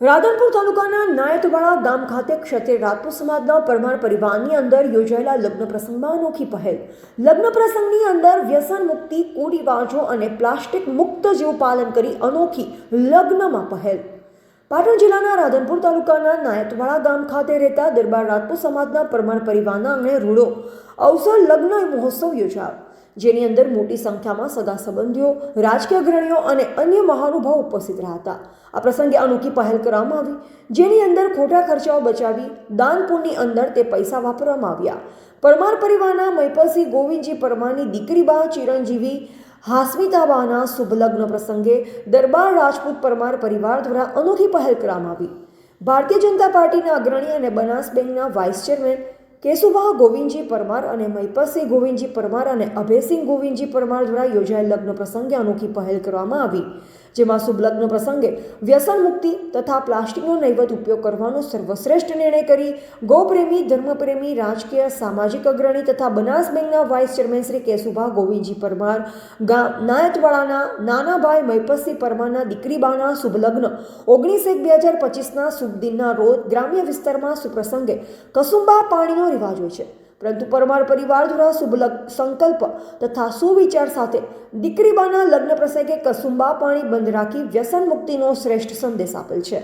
રાધનપુર તાલુકાના નાયતવાડા ગામ ખાતે ક્ષત્રિય રાજપૂત સમાજના પરમાર પરિવારની અંદર યોજાયેલા લગ્ન પ્રસંગમાં અનોખી પહેલ. લગ્ન પ્રસંગની અંદર વ્યસન મુક્તિ કુરિવાજો અને પ્લાસ્ટિક મુક્ત જેવું પાલન કરી અનોખી લગ્નમાં પહેલ. પાટણ જિલ્લાના રાધનપુર તાલુકાના નાયતવાડા ગામ ખાતે રહેતા દરબાર રાજપૂત સમાજના પરમાર પરિવારના આંગણે રૂડો. અવસર લગ્ન મહોત્સવ યોજાયો. જેની અંદર મોટી સંખ્યામાં સગા સંબંધીઓ રાજકીય અગ્રણીઓ અને અન્ય મહાનુભાવ ઉપસ્થિત રહ્યા હતા. આ પ્રસંગે અનોખી પહેલ કરવામાં આવી, જેની અંદર ખોટા ખર્ચાઓ બચાવી, દાન પુણ્યની અંદર તે પૈસા વાપરવામાં આવ્યા. પરમાર પરિવારના મૈપતસિંહ ગોવિંદજી પરમારની દીકરી બા ચિરંજીવી હાસ્મિતાબાના શુભલગ્ન પ્રસંગે દરબાર રાજપૂત પરમાર પરિવાર દ્વારા અનોખી પહેલ કરવામાં આવી. ભારતીય જનતા પાર્ટીના અગ્રણી અને બનાસ બેંકના વાઇસ ચેરમેન કેશુભા ગોવિંદજી પરમાર અને મહિપતસિંહ ગોવિંદજી પરમાર અને અભયસિંહ ગોવિંદજી પરમાર દ્વારા યોજાયેલ લગ્ન પ્રસંગે અનોખી પહેલ કરવામાં આવી. જેમાં શુભલગ્ન પ્રસંગે વ્યસન મુક્તિ તથા પ્લાસ્ટિકનો નૈવત ઉપયોગ કરવાનો સર્વશ્રેષ્ઠ નિર્ણય કરી ગૌપ્રેમી, ધર્મપ્રેમી, રાજકીય, સામાજિક અગ્રણી તથા બનાસ બેંકના વાઇસ ચેરમેન શ્રી કેશુભા ગોવિંદજી પરમાર ગામ નાયતવાડાના નાનાભાઈ મહિપતસિંહ પરમારના દીકરીબાના શુભલગ્ન ઓગણીસ એક બે હજાર પચીસના શુભ દિનના રોજ ગ્રામ્ય વિસ્તારમાં સુપ્રસંગે કસુંબા પાણીનો રિવાજ હોય છે. પરંતુ પરમાર પરિવાર દ્વારા શુભ સંકલ્પ તથા સુવિચાર સાથે દીકરીબાના લગ્ન પ્રસંગે કસુંબા પાણી બંધ રાખી વ્યસન મુક્તિનો શ્રેષ્ઠ સંદેશ આપેલ છે.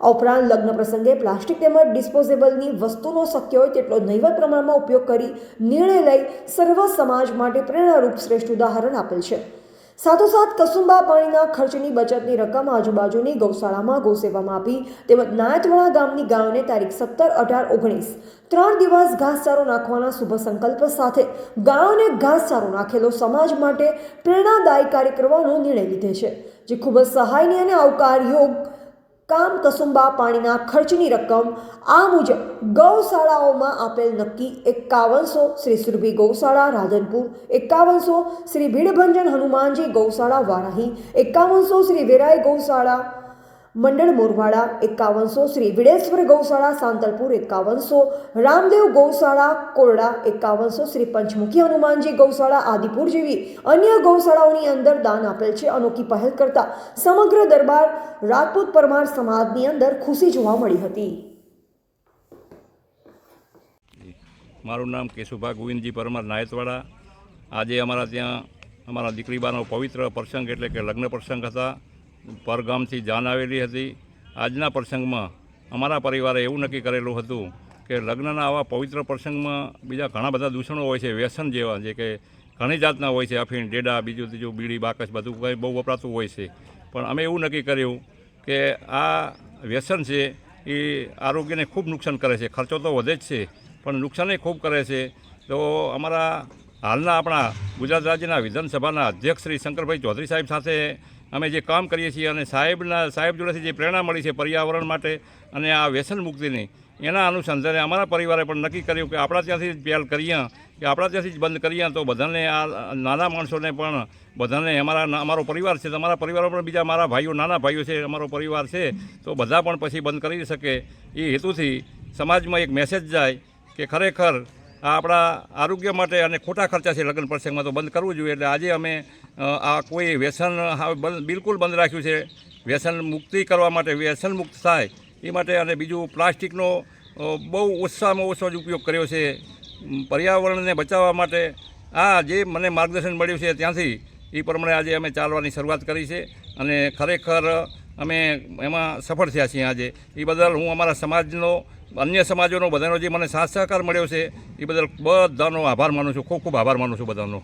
આ ઉપરાંત લગ્ન પ્રસંગે પ્લાસ્ટિક તેમજ ડિસ્પોઝેબલની વસ્તુનો શક્ય હોય તેટલો નહીવત પ્રમાણમાં ઉપયોગ કરી નિર્ણય લઈ સર્વ સમાજ માટે પ્રેરણારૂપ શ્રેષ્ઠ ઉદાહરણ આપેલ છે. સાથોસાથ કસુંબા પાણીના ખર્ચની બચતની રકમ આજુબાજુની ગૌશાળામાં ગૌસેવામાં આપી. તેમજ નાયતવાડા ગામની ગાયોને તારીખ સત્તર અઢાર ઓગણીસ. ત્રણ દિવસ ઘાસચારો નાખવાના શુભ સંકલ્પ સાથે ગાયોને ઘાસચારો નાખેલો સમાજ માટે પ્રેરણાદાયી કાર્ય કરવાનો નિર્ણય લીધે છે, જે ખૂબ જ સહાયની અને આવકાર યોગ કામ કસુંબા પાણીના ખર્ચની રકમ આ મુજબ ગૌશાળાઓમાં આપેલ નક્કી એકાવનસો શ્રી સુરભી ગૌશાળા, રાધનપુર, એકાવનસો શ્રી ભીડભંજન હનુમાનજી ગૌશાળા, વારાહી, એકાવનસો શ્રી વેરાય ગૌશાળા મંડળ મોરવાડા એકાવનસો, શ્રી વિડેશ્વર ગૌશાળા, સાંતલપુર એકાવનસો, રામદેવ ગૌશાળા, કોરડા એકાવનસો, શ્રી પંચમુખી હનુમાનજી ગૌશાળા આદિપુર જેવી અન્ય ગૌશાળાઓની અંદર દાન આપેલ છે. અનોખી પહેલ કરતા સમગ્ર દરબાર રાજપૂત પરમાર સમાજની અંદર ખુશી જોવા મળી હતી. મારું નામ કેશુભા ગોવિંદજી પરમાર નાયતવાડા. આજે અમારા ત્યાં અમારા દીકરીબાનો પવિત્ર પ્રસંગ એટલે કે લગ્ન પ્રસંગ હતા. પરગામથી જાન આવેલી હતી. આજના પ્રસંગમાં અમારા પરિવારે એવું નક્કી કરેલું હતું કે લગ્નના આવા પવિત્ર પ્રસંગમાં બીજા ઘણા બધા દૂષણો હોય છે, વ્યસન જેવા જે કે ઘણી જાતના હોય છે અફીણ ડેડા, બીજું ત્રીજું, બીડી, બાકસ બધું કંઈ બહુ વપરાતું હોય છે. પણ અમે એવું નક્કી કર્યું કે આ વ્યસન છે એ આરોગ્યને ખૂબ નુકસાન કરે છે. ખર્ચો તો વધે જ છે, પણ નુકસાને ખૂબ કરે છે. તો અમારા હાલના આપણા ગુજરાત રાજ્યના વિધાનસભાના અધ્યક્ષ શ્રી શંકરભાઈ ચૌધરી સાહેબ સાથે અમે જે કામ કરીએ છીએ અને સાહેબના સાહેબ જોડેથી જે પ્રેરણા મળી છે પર્યાવરણ માટે અને આ વ્યસન મુક્તિની, એના અનુસંધાને અમારા પરિવારે પણ નક્કી કર્યું કે આપણા ત્યાંથી જ પહેલ કરીએ, કે આપણા ત્યાંથી જ બંધ કરીએ તો બધાને આ નાના માણસોને પણ બધાને અમારા અમારો પરિવાર છે, તમારા પરિવારો પણ બીજા મારા ભાઈઓ, નાના ભાઈઓ છે, અમારો પરિવાર છે, તો બધા પણ પછી બંધ કરી શકે. એ હેતુથી સમાજમાં એક મેસેજ જાય કે ખરેખર આપણા આરોગ્ય માટે અને ખોટા ખર્ચા છે લગ્ન પ્રસંગમાં તો બંધ કરવું જોઈએ. એટલે આજે અમે આ કોઈ વ્યસન બિલકુલ બંધ રાખ્યું છે. વ્યસન મુક્તિ કરવા માટે વ્યસન મુક્ત થાય, એ માટે અને બીજું પ્લાસ્ટિકનો બહુ ઓછામાં ઓછો જ ઉપયોગ કર્યો છે. પર્યાવરણને બચાવવા માટે આ જે મને માર્ગદર્શન મળ્યું છે ત્યાંથી, એ પ્રમાણે આજે અમે ચાલવાની શરૂઆત કરી છે. અને ખરેખર અમે એમાં સફળ થયા છીએ આજે. એ બદલ હું અમારા સમાજનો, અન્ય સમાજોનો બધાનો જે મને સાથ સહકાર મળ્યો છે એ બદલ બધાનો આભાર માનું છું. ખૂબ ખૂબ આભાર માનું છું બધાનો.